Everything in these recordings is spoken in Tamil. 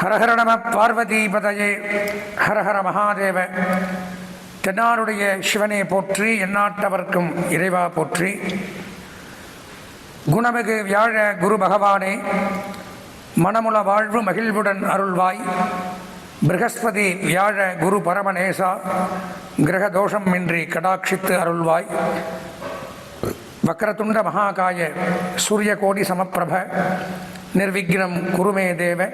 ஹரஹர நம பார்வதிபதையே. ஹரஹர மகாதேவ தென்னாருடைய சிவனே போற்றி எந்நாட்டவர்க்கும் இறைவா போற்றி. குணமிகு வியாழ குரு பகவானே மனமுள வாழ்வு மகிழ்வுடன் அருள்வாய். ப்ரகஸ்பதி வியாழ குரு பரமநேசா கிரக தோஷம் இன்றி கடாட்சித்து அருள்வாய். வக்கரதுண்ட மகாகாய சூரிய கோடி சமப்பிரப நிர்விக்னம் குருமே தேவ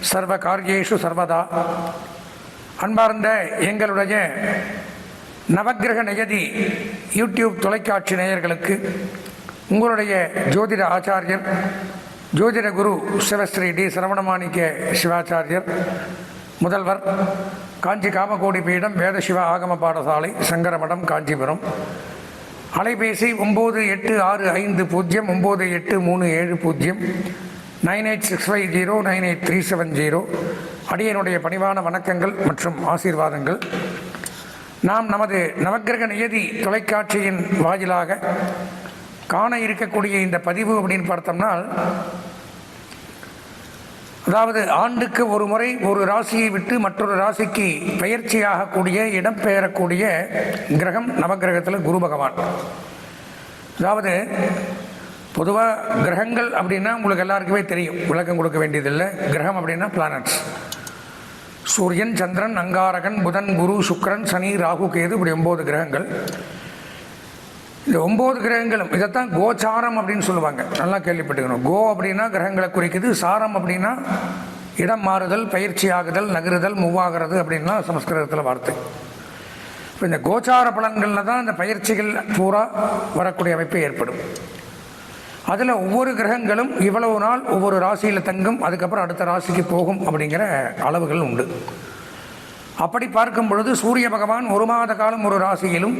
சர்வ காரியேஷு சர்வதா. அன்பார்ந்த எங்களுடைய நவக்கிரக நியதி யூடியூப் தொலைக்காட்சி நேயர்களுக்கு உங்களுடைய ஜோதிட ஆச்சாரியர் ஜோதிட குரு சிவஸ்ரீ டி. சரவணமாணிக்க சிவாச்சாரியர் முதல்வர் காஞ்சி காமகோடி பீடம் வேதசிவ ஆகம பாடசாலை சங்கரமடம் காஞ்சிபுரம். அலைபேசி ஒம்பது எட்டு ஆறு ஐந்து பூஜ்ஜியம் ஒம்பது எட்டு மூணு ஏழு பூஜ்ஜியம் nine eight six five zero nine eight three seven zero. அடியனுடைய பணிவான வணக்கங்கள் மற்றும் ஆசீர்வாதங்கள். நாம் நமது நவக்கிரக நியதி தொலைக்காட்சியின் வாயிலாக காண இருக்கக்கூடிய இந்த பதிவு அப்படின்னு பார்த்தோம்னால் அதாவது ஆண்டுக்கு ஒரு முறை ஒரு ராசியை விட்டு மற்றொரு ராசிக்கு பெயர்ச்சியாகக்கூடிய இடம்பெயரக்கூடிய கிரகம் நவக்கிரகத்தில் குரு பகவான். அதாவது பொதுவாக கிரகங்கள் அப்படின்னா உங்களுக்கு எல்லாருக்குமே தெரியும். விளக்கம் கொடுக்க வேண்டியதில்லை. கிரகம் அப்படின்னா பிளானட்ஸ் சூரியன் சந்திரன் அங்காரகன் புதன் குரு சுக்கரன் சனி ராகு கேது இப்படி ஒம்பது கிரகங்கள். இந்த ஒம்பது கிரகங்களும் இதைத்தான் கோச்சாரம் அப்படின்னு சொல்லுவாங்க. நல்லா கேள்விப்பட்டுக்கணும். கோ அப்படின்னா கிரகங்களை குறிக்குது. சாரம் அப்படின்னா இடம் மாறுதல் பயிற்சி ஆகுதல் நகருதல் மூவாகிறது அப்படின்னா சமஸ்கிருதத்தில் வார்த்தை. இப்போ இந்த கோச்சார பலன்களில் தான் இந்த பயிற்சிகள் பூரா வரக்கூடிய அமைப்பு ஏற்படும். அதில் ஒவ்வொரு கிரகங்களும் இவ்வளவு நாள் ஒவ்வொரு ராசியில் தங்கும் அதுக்கப்புறம் அடுத்த ராசிக்கு போகும் அப்படிங்கிற அளவுகள் உண்டு. அப்படி பார்க்கும் பொழுது சூரிய பகவான் ஒரு மாத காலம் ஒரு ராசியிலும்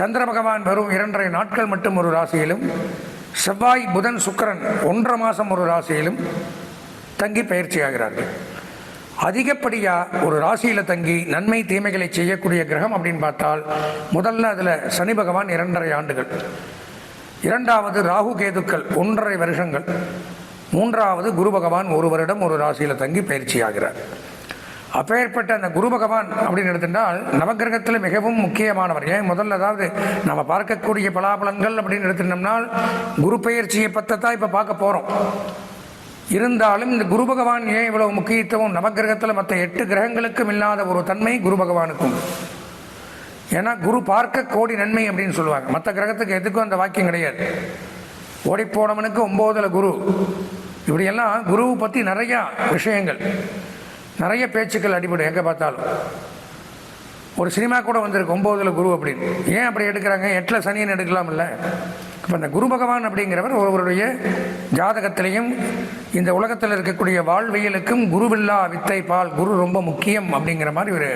சந்திர பகவான் வெறும் இரண்டரை நாட்கள் மட்டும் ஒரு ராசியிலும் செவ்வாய் புதன் சுக்கிரன் ஒன்றரை மாதம் ஒரு ராசியிலும் தங்கி பயிற்சியாகிறார்கள் அதிகப்படியாக ஒரு ராசியில் தங்கி நன்மை தீமைகளை செய்யக்கூடிய கிரகம் அப்படின்னு பார்த்தால் முதல்ல அதில் சனி பகவான் இரண்டரை ஆண்டுகள். இரண்டாவது ராகு கேதுக்கள் ஒன்றரை வருஷங்கள். மூன்றாவது குரு பகவான் ஒரு வருடம் ஒரு ராசியில் தங்கி பயிற்சியாகிறார் அப்பேற்பட்ட அந்த குரு பகவான் அப்படின்னு எடுத்துட்டால் நவகிரகத்தில் மிகவும் முக்கியமானவர். ஏன்? முதல்ல அதாவது நம்ம பார்க்கக்கூடிய பலாபலங்கள் அப்படின்னு எடுத்துட்டோம்னால் குரு பயிற்சியை பற்றி தான் இப்போ பார்க்க போகிறோம் இருந்தாலும் இந்த குரு பகவான் ஏன் இவ்வளவு முக்கியத்துவம்? நவகிரகத்தில் மற்ற எட்டு கிரகங்களுக்கும் இல்லாத ஒரு தன்மை குரு பகவானுக்கும் ஏன்னா குரு பார்க்க கோடி நன்மை அப்படின்னு சொல்லுவாங்க. மற்ற கிரகத்துக்கு எதுக்கும் அந்த வாக்கியம் கிடையாது. ஓடிப்போனவனுக்கு ஒம்போதில் குரு. இப்படியெல்லாம் குருவை பற்றி நிறையா விஷயங்கள் நிறைய பேச்சுக்கள் அடிபடும் எங்கே பார்த்தாலும். ஒரு சினிமா கூட வந்திருக்கு ஒம்போதில் குரு அப்படின்னு. ஏன் அப்படி எடுக்கிறாங்க? எட்டில் சனியன் எடுக்கலாம் இல்லை இப்போ அந்த குரு பகவான் அப்படிங்கிறவர் ஒருவருடைய ஜாதகத்திலையும் இந்த உலகத்தில் இருக்கக்கூடிய வாழ்வியலுக்கும் குருவில்லா வித்தை பால் குரு ரொம்ப முக்கியம் அப்படிங்கிற மாதிரி ஒரு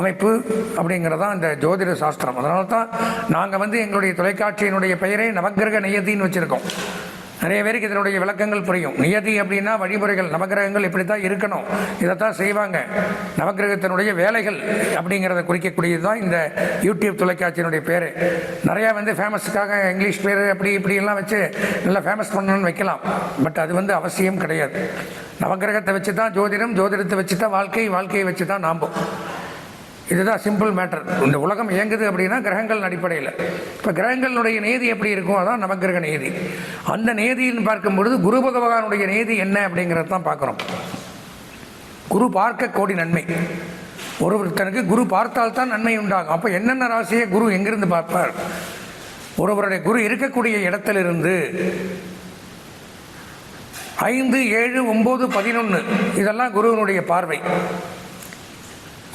அமைப்பு அப்படிங்கிறதான் இந்த ஜோதிட சாஸ்திரம். அதனால தான் நாங்கள் வந்து எங்களுடைய தொலைக்காட்சியினுடைய பெயரை நவக்கிரக நெய்யத்தின்னு வச்சுருக்கோம். நிறைய பேருக்கு இதனுடைய விளக்கங்கள் புரியும். நியதி அப்படின்னா வழிமுறைகள் நவகிரகங்கள் இப்படி தான் இருக்கணும். இதைத்தான் செய்வாங்க. நவகிரகத்தினுடைய வேலைகள் அப்படிங்கிறத குறிக்கக்கூடியது தான் இந்த யூடியூப் தொலைக்காட்சியினுடைய பேர். நிறையா வந்து ஃபேமஸுக்காக இங்கிலீஷ் பேர் அப்படி இப்படியெல்லாம் வச்சு நல்லா ஃபேமஸ் பண்ணணும்னு வைக்கலாம். பட் அது வந்து அவசியம் கிடையாது. நவகிரகத்தை வச்சு தான் ஜோதிடம் ஜோதிடத்தை வச்சு தான் வாழ்க்கை வாழ்க்கையை வச்சு தான் நாம்போம் இதுதான் சிம்பிள் மேட்டர் இந்த உலகம் இயங்குது அப்படின்னா கிரகங்கள் அடிப்படையில். இப்போ கிரகங்களுடைய நேதி எப்படி இருக்கும்? அதான் நவகிரக நேதி. அந்த நேதின்னு பார்க்கும்பொழுது குரு பகவானுடைய நேதி என்ன அப்படிங்கிறத தான் பார்க்குறோம். குரு பார்க்க கோடி நன்மை. ஒருவருத்தனுக்கு குரு பார்த்தால் தான் நன்மை உண்டாகும். அப்போ என்னென்ன ராசியை குரு எங்கிருந்து பார்ப்பார்? ஒருவருடைய குரு இருக்கக்கூடிய இடத்திலிருந்து ஐந்து ஏழு ஒம்பது பதினொன்று இதெல்லாம் குருவினுடைய பார்வை.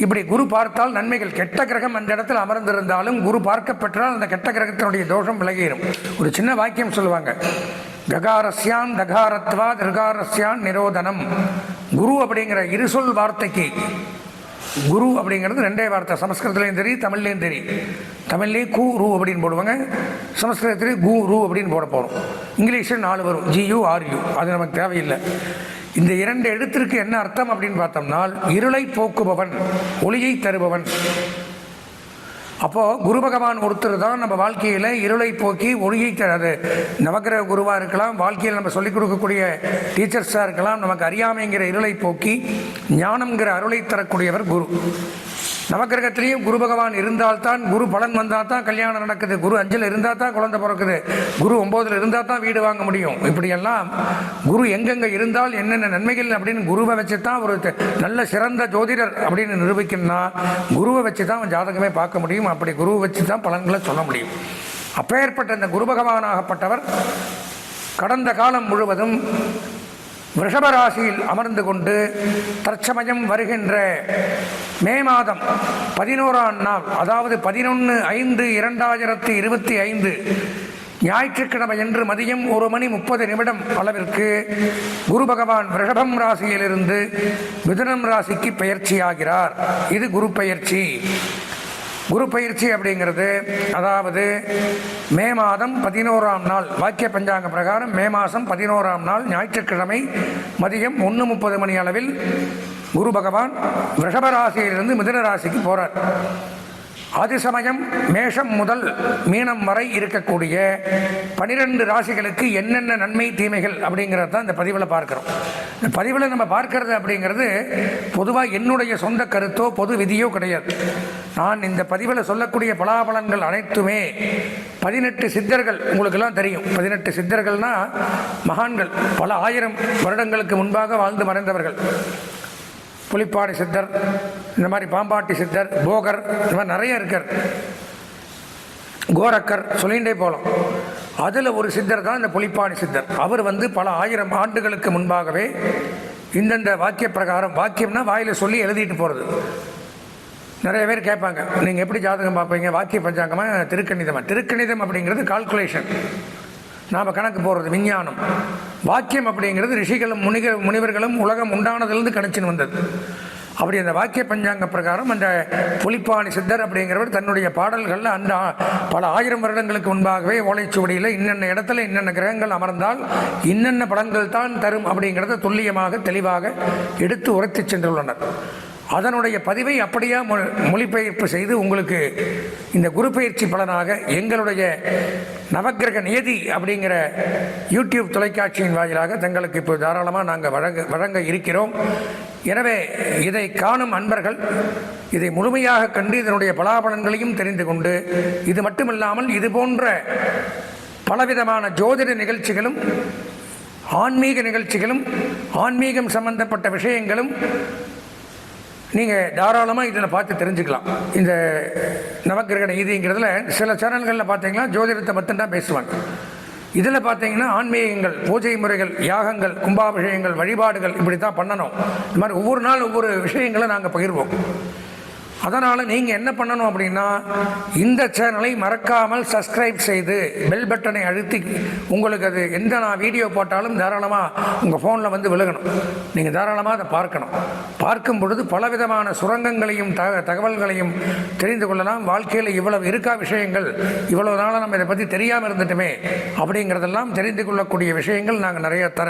இப்படி குரு பார்த்தால் நன்மைகள். கெட்ட கிரகம் அந்த இடத்துல அமர்ந்திருந்தாலும் குரு பார்க்கப்பெற்றால் அந்த கெட்ட கிரகத்தினுடைய தோஷம் விலகிடும் ஒரு சின்ன வாக்கியம் சொல்லுவாங்க. ககாரஸ்யான் தகாரத்வா திருகாரஸ்யான் நிரோதனம். குரு அப்படிங்கிற இருசொல் வார்த்தைக்கு குரு அப்படிங்கிறது ரெண்டே வார்த்தை. சமஸ்கிருதத்துலேயும் தெரியும் தமிழ்லேயும் தெரியும் தமிழ்லேயே கு ரூ அப்படின்னு போடுவாங்க. சமஸ்கிருதத்துலேயும் கு ரூ அப்படின்னு போட போகிறோம் இங்கிலீஷில் நாலு வரும். ஜியு ஆர்யூ அது நமக்கு தேவையில்லை. இந்த இரண்டு எழுத்திற்கு என்ன அர்த்தம் அப்படின்னு பார்த்தோம்னால் இருளை போக்குபவன் ஒளியை தருபவன். அப்போது குரு பகவான் ஒருத்தர் தான் நம்ம வாழ்க்கையில் இருளை போக்கி ஒளியை தராது நவக்கிரக குருவாக இருக்கலாம் வாழ்க்கையில் நம்ம சொல்லிக் கொடுக்கக்கூடிய டீச்சர்ஸாக இருக்கலாம் நமக்கு அறியாமைங்கிற இருளை போக்கி ஞானம்ங்கிற அருளை தரக்கூடியவர் குரு. நவக்கிரகத்திலையும் குரு பகவான் இருந்தால்தான் குரு பலன் வந்தால் தான் கல்யாணம் நடக்குது. குரு அஞ்சில் இருந்தால் தான் குழந்தை பிறக்குது. குரு ஒம்போதில் இருந்தால் தான் வீடு வாங்க முடியும். இப்படியெல்லாம் குரு எங்கெங்கே இருந்தால் என்னென்ன நன்மைகள் அப்படின்னு குருவை வச்சு தான் ஒரு நல்ல சிறந்த ஜோதிடர் அப்படின்னு நிரூபிக்கணும்னா குருவை வச்சு தான் அவன் ஜாதகமே பார்க்க முடியும். அப்படி குருவை வச்சு தான் பலன்களை சொல்ல முடியும். அப்பேற்பட்ட இந்த குரு பகவானாகப்பட்டவர் கடந்த காலம் முழுவதும் ரிஷபராசியில் அமர்ந்து கொண்டு தற்சமயம் வருகின்ற மே மாதம் பதினோராம் நாள் அதாவது பதினொன்று ஐந்து இரண்டாயிரத்தி இருபத்தி ஐந்து ஞாயிற்றுக்கிழமை என்று மதியம் ஒரு மணி முப்பது நிமிடம் அளவிற்கு குரு பகவான் ரிஷபம் ராசியிலிருந்து மிதுனம் ராசிக்கு பெயர்ச்சியாகிறார். இது குரு பயிற்சி குரு பயிற்சி அப்படிங்கிறது அதாவது மே மாதம் பதினோராம் நாள் வாக்கிய பஞ்சாங்க பிரகாரம் மே மாதம் பதினோராம் நாள் ஞாயிற்றுக்கிழமை மதியம் ஒன்று முப்பது மணி அளவில் குரு பகவான் ரிஷப ராசியிலிருந்து மிதுன ராசிக்கு போகிறார் அது சமயம் மேஷம் முதல் மீனம் வரை இருக்கக்கூடிய பனிரெண்டு ராசிகளுக்கு என்னென்ன நன்மை தீமைகள் அப்படிங்கிறது தான் இந்த பதிவில் பார்க்குறோம். இந்த பதிவில் நம்ம பார்க்கறது அப்படிங்கிறது பொதுவாக என்னுடைய சொந்த கருத்தோ பொது விதியோ கிடையாது. நான் இந்த பதிவில் சொல்லக்கூடிய பலாபலங்கள் அனைத்துமே பதினெட்டு சித்தர்கள் உங்களுக்கெல்லாம் தெரியும். பதினெட்டு சித்தர்கள்னால் மகான்கள். பல ஆயிரம் வருடங்களுக்கு முன்பாக வாழ்ந்து மறைந்தவர்கள். புலிப்பாடி சித்தர் இந்த மாதிரி பாம்பாட்டி சித்தர் போகர் இந்த மாதிரி நிறைய இருக்கார். கோரக்கர் சொல்லிகிட்டே போகலாம் அதில் ஒரு சித்தர் தான் இந்த புலிப்பாணி சித்தர். அவர் வந்து பல ஆயிரம் ஆண்டுகளுக்கு முன்பாகவே இந்தந்த வாக்கிய பிரகாரம் வாக்கியம்னா வாயில் சொல்லி எழுதிட்டு போகிறது நிறைய பேர் கேட்பாங்க நீங்கள் எப்படி ஜாதகம் பார்ப்பீங்க? வாக்கிய பஞ்சாங்கமாக திருக்கணிதமாக திருக்கணிதம் அப்படிங்கிறது கால்குலேஷன் நாம் கணக்கு போடுறது விஞ்ஞானம். வாக்கியம் அப்படிங்கிறது ரிஷிகளும் முனிக முனிவர்களும் உலகம் உண்டானதுலேருந்து கணிச்சுன்னு வந்தது. அப்படி அந்த வாக்கிய பஞ்சாங்க பிரகாரம் அந்த புலிப்பாணி சித்தர் அப்படிங்கிறவர் தன்னுடைய பாடல்களில் அந்த பல ஆயிரம் வருடங்களுக்கு முன்பாகவே ஓலைச்சுவடியில் இன்னென்ன இடத்துல இன்னென்ன கிரகங்கள் அமர்ந்தால் இன்னென்ன பலன்கள் தான் தரும் அப்படிங்கிறத துல்லியமாக தெளிவாக எடுத்து உரைத்து சென்றுள்ளனர். அதனுடைய பதிவை அப்படியே மொ- மொழிபெயர்ப்பு செய்து உங்களுக்கு இந்த குரு பயிற்சி பலனாக எங்களுடைய நவக்கிரக நியதி அப்படிங்கிற யூடியூப் தொலைக்காட்சியின் வாயிலாக தங்களுக்கு இப்போ தாராளமாக நாங்கள் வழங்க வழங்க இருக்கிறோம். எனவே இதை காணும் அன்பர்கள் இதை முழுமையாக கண்டு இதனுடைய பலாபலன்களையும் தெரிந்து கொண்டு இது மட்டுமில்லாமல் இது போன்ற பலவிதமான ஜோதிட நிகழ்ச்சிகளும் ஆன்மீக நிகழ்ச்சிகளும் ஆன்மீகம் சம்பந்தப்பட்ட விஷயங்களும் நீங்கள் தாராளமாக இதில் பார்த்து தெரிஞ்சுக்கலாம். இந்த நவக்கிரக நீதிங்கிறதுல சில சேனல்களில் பார்த்தீங்கன்னா ஜோதிடத்தை மட்டும்தான் பேசுவாங்க. இதில் பார்த்தீங்கன்னா ஆன்மீகங்கள் பூஜை முறைகள் யாகங்கள் கும்பாபிஷேகங்கள் வழிபாடுகள் இப்படி தான் பண்ணணும். இந்த மாதிரி ஒவ்வொரு நாள் ஒவ்வொரு விஷயங்களை நாங்கள் பகிர்வோம். அதனால் நீங்கள் என்ன பண்ணணும் அப்படின்னா இந்த சேனலை மறக்காமல் சப்ஸ்கிரைப் செய்து பெல் பட்டனை அழுத்தி உங்களுக்கு அது எந்த நான் வீடியோ போட்டாலும் தாராளமாக உங்கள் ஃபோனில் வந்து விழுகணும். நீங்கள் தாராளமாக அதை பார்க்கணும். பார்க்கும் பொழுது பலவிதமான சுரங்கங்களையும் த தகவல்களையும் தெரிந்து கொள்ளலாம். வாழ்க்கையில் இவ்வளவு இருக்கா விஷயங்கள்? இவ்வளவு நாளாக நம்ம இதை பற்றி தெரியாமல் இருந்துட்டுமே அப்படிங்கிறதெல்லாம் தெரிந்து கொள்ளக்கூடிய விஷயங்கள் நாங்கள் நிறைய தர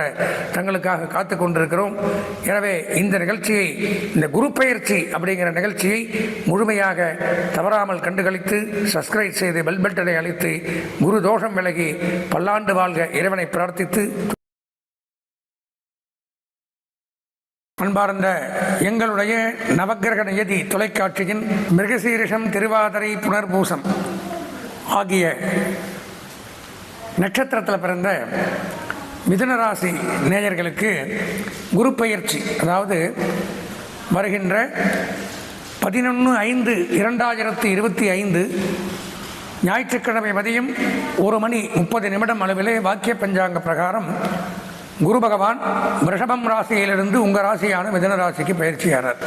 தங்களுக்காக காத்து கொண்டிருக்கிறோம் எனவே இந்த நிகழ்ச்சியை இந்த குரு பெயர்ச்சி அப்படிங்கிற நிகழ்ச்சியை முழுமையாக தவறாமல் கண்டுகளித்து சப்ஸ்கிரைப் செய்து பெல் பட்டனை அளித்து குரு தோஷம் விலகி பல்லாண்டு வாழ்க இறைவனை பிரார்த்தித்து அன்பார்ந்த எங்களுடைய நவக்கிரக நியதி தொலைக்காட்சியின் மிருகசீரிஷம் திருவாதிரை புனர்பூசம் ஆகிய நட்சத்திரத்தில் பிறந்த மிதுனராசி நேயர்களுக்கு குரு பயிற்சி அதாவது வருகின்ற பதினொன்று ஐந்து இரண்டாயிரத்தி இருபத்தி ஐந்து ஞாயிற்றுக்கிழமை மதியம் ஒரு மணி முப்பது நிமிடம் அளவிலே வாக்கிய பஞ்சாங்க பிரகாரம் குரு பகவான் ரிஷபம் ராசியிலிருந்து உங்கள் ராசியான மிதன ராசிக்கு பயிற்சியானார்.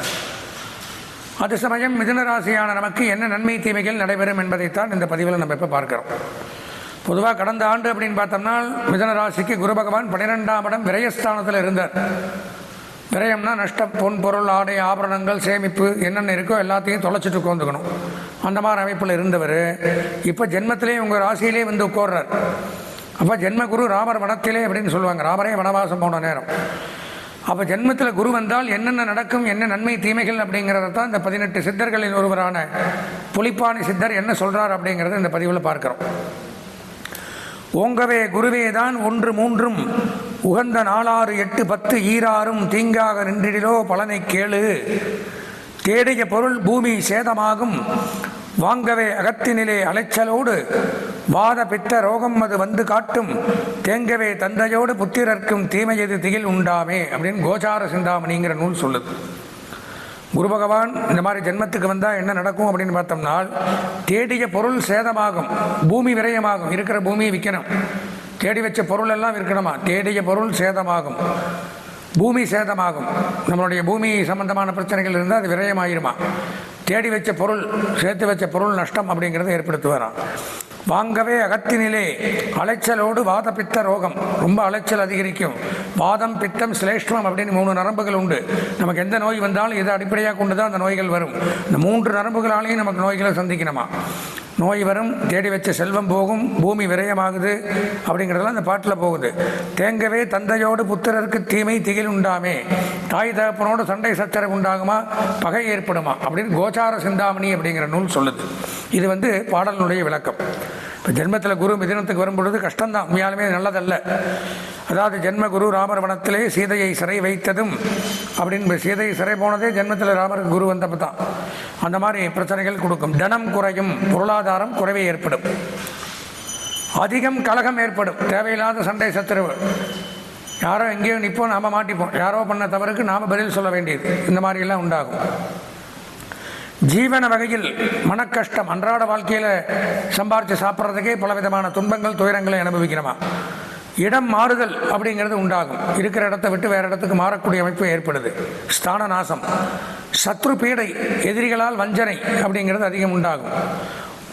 அது சமயம் மிதன ராசியான நமக்கு என்ன நன்மை தீமைகள் நடைபெறும் என்பதைத்தான் இந்த பதிவில் நம்ம இப்போ பார்க்கிறோம். பொதுவாக கடந்த ஆண்டு அப்படின்னு பார்த்தோம்னா மிதன ராசிக்கு குரு பகவான் பன்னிரெண்டாம் இடம் விரயஸ்தானத்தில் இருந்தார். விரயம்னா நஷ்டம் பொன் பொருள் ஆடை ஆபரணங்கள் சேமிப்பு என்னென்ன இருக்கோ எல்லாத்தையும் தொலைச்சிட்டு உட்காந்துக்கணும் அந்த மாதிரி அமைப்பில் இருந்தவர் இப்போ ஜென்மத்திலே உங்கள் ராசியிலே வந்து உட்கார்றார். அப்போ ஜென்மகுரு ராமர் வனத்திலே அப்படின்னு சொல்லுவாங்க. ராமரே வனவாசம் போன நேரம். அப்போ ஜென்மத்தில் குரு வந்தால் என்னென்ன நடக்கும் என்ன நன்மை தீமைகள் அப்படிங்கிறத தான் இந்த பதினெட்டு சித்தர்களில் ஒருவரான புலிப்பாணி சித்தர் என்ன சொல்கிறார் அப்படிங்கிறத இந்த பதிவில் பார்க்குறோம். ஓங்கவே குருவே தான் ஒன்று மூன்றும் உகந்த நாலாறு எட்டு பத்து ஈராறும் தீங்காக நின்றிடிலோ பலனை கேளு. தேடிய பொருள் பூமி சேதமாகும். வாங்கவே அகத்தினிலே அலைச்சலோடு வாத பித்த ரோகம் அது வந்து காட்டும். தேங்கவே தந்தையோடு புத்திரர்க்கும் தீமையது திகில் உண்டாமே அப்படின்னு கோச்சார சிந்தாமணிங்கிற நூல் சொல்லுது. குரு பகவான் இந்த மாதிரி ஜென்மத்துக்கு வந்தால் என்ன நடக்கும் அப்படின்னு பார்த்தோம்னால் தேடிய பொருள் சேதமாகும். பூமி விரயமாகும். இருக்கிற பூமியை விற்கணும் தேடி வச்ச பொருள் எல்லாம் விற்கணுமா? தேடிய பொருள் சேதமாகும். பூமி சேதமாகும். நம்மளுடைய பூமி சம்பந்தமான பிரச்சனைகள் இருந்தால் அது விரயமாயிருமா? தேடி வச்ச பொருள் சேர்த்து வச்ச பொருள் நஷ்டம் அப்படிங்கிறத ஏற்படுத்துவாராம் வாங்கவே அகத்தினிலே அலைச்சலோடு வாத பித்த ரோகம். ரொம்ப அலைச்சல் அதிகரிக்கும். வாதம் பித்தம் சிலேஷ்டம் அப்படின்னு மூணு நரம்புகள் உண்டு. நமக்கு எந்த நோய் வந்தாலும் இதை அடிப்படையாக கொண்டு தான் அந்த நோய்கள் வரும். இந்த மூன்று நரம்புகளாலேயும் நமக்கு நோய்களை சந்திக்கணுமா? நோய் வரும் தேடி வச்ச செல்வம் போகும் பூமி விரயமாகுது அப்படிங்கிறதெல்லாம் அந்த பாட்டில் போகுது. தேங்கவே தந்தையோடு புத்திரருக்கு தீமை திகில் உண்டாமே தாய் தகப்பனோடு சண்டை சச்சரவு உண்டாகுமா பகை ஏற்படுமா அப்படின்னு கோச்சார சிந்தாமணி அப்படிங்கிற நூல் சொல்லுது. இது வந்து பாடலினுடைய விளக்கம். இப்போ ஜென்மத்தில் குரு மிதினத்துக்கு வரும்பொழுது கஷ்டம்தான். உண்மையாலுமே நல்லதல்ல. அதாவது ஜென்ம குரு ராமர் வனத்திலே சீதையை சிறை வைத்ததும் அப்படின்னு சீதையை சிறை போனதே ஜென்மத்தில் ராமருக்கு குரு வந்தப்போ தான் அந்த மாதிரி பிரச்சனைகள் கொடுக்கும். தனம் குறையும் பொருளாதாரம் குறைவே ஏற்படும். அதிகம் கலகம் ஏற்படும். தேவையில்லாத சண்டை சத்துருவு யாரோ எங்கேயோ நிற்போம் நாம மாட்டிப்போம். யாரோ பண்ண தவறுக்கு நாம் பதில் சொல்ல வேண்டியது. இந்த மாதிரியெல்லாம் உண்டாகும். ஜீவன வகையில் மனக்கஷ்டம் அன்றாட வாழ்க்கையில் சம்பாரித்து சாப்பிட்றதுக்கே பலவிதமான துன்பங்கள் துயரங்களை அனுபவிக்கிறோமா? இடம் மாறுதல் அப்படிங்கிறது உண்டாகும். இருக்கிற இடத்த விட்டு வேறு இடத்துக்கு மாறக்கூடிய அமைப்பு ஏற்படுது. ஸ்தான நாசம் சத்ரு பீடை எதிரிகளால் வஞ்சனை அப்படிங்கிறது அதிகம் உண்டாகும்.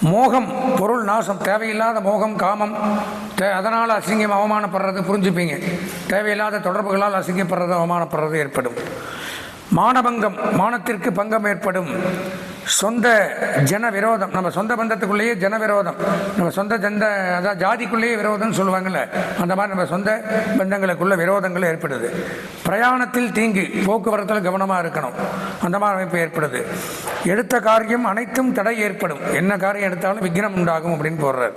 மோகம் பொருள் நாசம் தேவையில்லாத மோகம் காமம் தே அதனால் அசிங்கம் அவமானப்படுறது புரிஞ்சுப்பீங்க. தேவையில்லாத தொடர்புகளால் அசிங்கப்படுறது அவமானப்படுறது ஏற்படும். மானபங்கம் மானத்திற்கு பங்கம் ஏற்படும். சொந்த ஜன விரோதம். நம்ம சொந்த பந்தத்துக்குள்ளேயே ஜன விரோதம். நம்ம சொந்த ஜந்த அதாவது ஜாதிக்குள்ளேயே விரோதம்னு சொல்லுவாங்கள்ல அந்த மாதிரி நம்ம சொந்த பந்தங்களுக்குள்ள விரோதங்கள் ஏற்படுது. பிரயாணத்தில் தீங்கு போக்குவரத்தில் கவனமாக இருக்கணும். அந்த மாதிரி அமைப்பு ஏற்படுது. எடுத்த காரியம் அனைத்தும் தடை ஏற்படும். என்ன காரியம் எடுத்தாலும் விக்னம் உண்டாகும் அப்படின்னு போடுறாரு.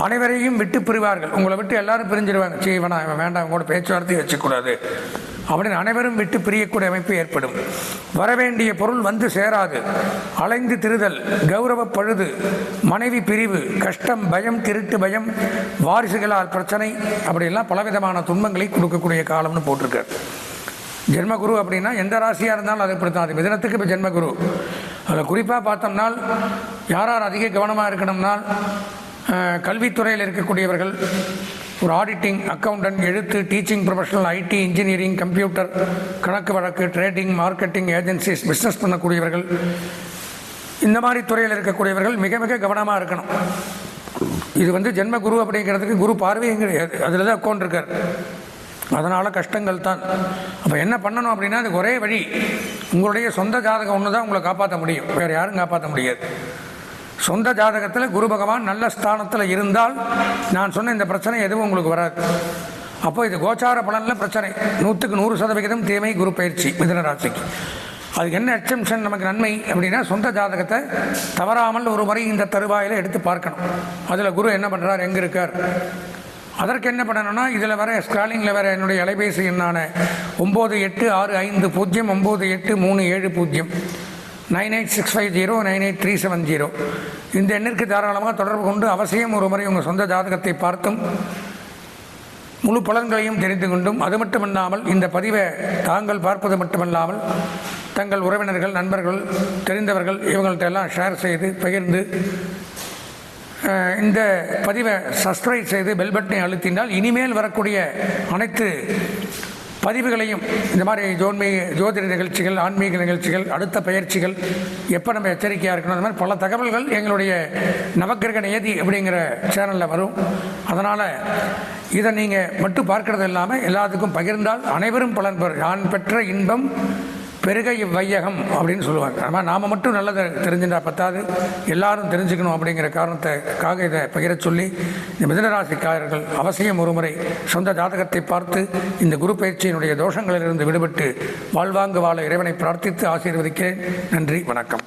அனைவரையும் விட்டு பிரிவார்கள். உங்களை விட்டு எல்லாரும் பிரிஞ்சிருவாங்க. சீ வேணாம் வேண்டாம் உங்களோட பேச்சுவார்த்தையை வச்சுக்கூடாது அப்படின்னு அனைவரும் விட்டு பிரியக்கூடிய அமைப்பு ஏற்படும். வரவேண்டிய பொருள் வந்து சேராது. அலைந்து திருதல் கௌரவ பழுது மனைவி பிரிவு கஷ்டம் பயம் திருட்டு பயம் வாரிசுகளால் பிரச்சனை அப்படிலாம் பலவிதமான துன்பங்களை கொடுக்கக்கூடிய காலம்னு போட்டிருக்கார் ஜென்மகுரு அப்படின்னா எந்த ராசியாக இருந்தாலும் அது இப்படி தான் அது மிதனத்துக்கு இப்போ ஜென்மகுரு. அதில் குறிப்பாக பார்த்தோம்னால் யார் யார் அதிக கவனமாக இருக்கணும்னால் கல்வித்துறையில் இருக்கக்கூடியவர்கள் ஒரு ஆடிட்டிங் அக்கௌண்டன்ட் எழுத்து teaching professional IT engineering computer கணக்கு வழக்கு ட்ரேடிங் மார்க்கெட்டிங் ஏஜென்சிஸ் பிஸ்னஸ் பண்ணக்கூடியவர்கள். இந்த மாதிரி துறையில் இருக்கக்கூடியவர்கள் மிக மிக கவனமாக இருக்கணும். இது வந்து ஜென்ம குரு அப்படிங்கிறதுக்கு குரு பார்வையும் கிடையாது. அதில் தான் அக்கௌண்ட் இருக்கார். அதனால் கஷ்டங்கள் தான். அப்போ என்ன பண்ணணும் அப்படின்னா அதுக்கு ஒரே வழி உங்களுடைய சொந்த ஜாதகம் ஒன்று தான் உங்களை காப்பாற்ற முடியும். வேறு யாரும் காப்பாற்ற முடியாது. சொந்த ஜாதகத்தில் குரு பகவான் நல்ல ஸ்தானத்தில் இருந்தால் நான் சொன்ன இந்த பிரச்சனை எதுவும் உங்களுக்கு வராது. அப்போ இது கோச்சார பலனில் பிரச்சனை. நூற்றுக்கு நூறு சதவிகிதம் தீமை குரு பயிற்சி மிதனராசிக்கு அதுக்கு என்ன எக்ஸம்ஷன் நமக்கு நன்மை அப்படின்னா சொந்த ஜாதகத்தை தவறாமல் ஒரு முறை இந்த தருவாயில் எடுத்து பார்க்கணும். அதில் குரு என்ன பண்ணுறார் எங்கே இருக்கார்? அதற்கு என்ன பண்ணணும்னா இதில் வர ஸ்க்ராலிங்கில் வர என்னுடைய அலைபேசி எண்ணான ஒம்பது எட்டு ஆறு ஐந்து பூஜ்ஜியம் ஒம்பது எட்டு மூணு ஏழு பூஜ்ஜியம். Nine eight six five zero nine eight three seven zero. இந்த எண்ணிற்கு தாராளமாக தொடர்பு கொண்டு அவசியம் ஒரு முறை உங்கள் சொந்த ஜாதகத்தை பார்த்தும் முழு பலன்களையும் தெரிந்து கொண்டும் அது மட்டுமல்லாமல் இந்த பதிவை தாங்கள் பார்ப்பது மட்டுமல்லாமல் தங்கள் உறவினர்கள் நண்பர்கள் தெரிந்தவர்கள் இவங்கள்ட்ட எல்லாம் ஷேர் செய்து பகிர்ந்து இந்த பதிவை சப்ஸ்கிரைப் செய்து பெல் பட்டனை அழுத்தினால் இனிமேல் வரக்கூடிய அனைத்து பதிவுகளையும் இந்த மாதிரி ஜோன்மீ ஜோதிட நிகழ்ச்சிகள் ஆன்மீக நிகழ்ச்சிகள் அடுத்த பயிற்சிகள் எப்போ நம்ம எச்சரிக்கையாக இருக்கணும் அந்த மாதிரி பல தகவல்கள் எங்களுடைய நவக்கிரக நியதி அப்படிங்கிற சேனலில் வரும். அதனால் இதை நீங்கள் மட்டும் பார்க்கறது இல்லாமல் எல்லாத்துக்கும் பகிர்ந்தால் அனைவரும் பலன் பெறும் நான் பெற்ற இன்பம் பெருக இவ்வையகம் அப்படின்னு சொல்லுவாங்க. ஆனால் நாம் மட்டும் நல்லதை தெரிஞ்சுட்டா பத்தாது. எல்லாரும் தெரிஞ்சுக்கணும் அப்படிங்கிற காரணத்தைக்காக இதை பகிரச் சொல்லி இந்த மிதனராசிக்காரர்கள் அவசியம் ஒருமுறை சொந்த ஜாதகத்தை பார்த்து இந்த குரு பயிற்சியினுடைய தோஷங்களிலிருந்து விடுபட்டு வாழ்வாங்கு வாழ இறைவனை பிரார்த்தித்து ஆசீர்வதிக்கிறேன். நன்றி வணக்கம்.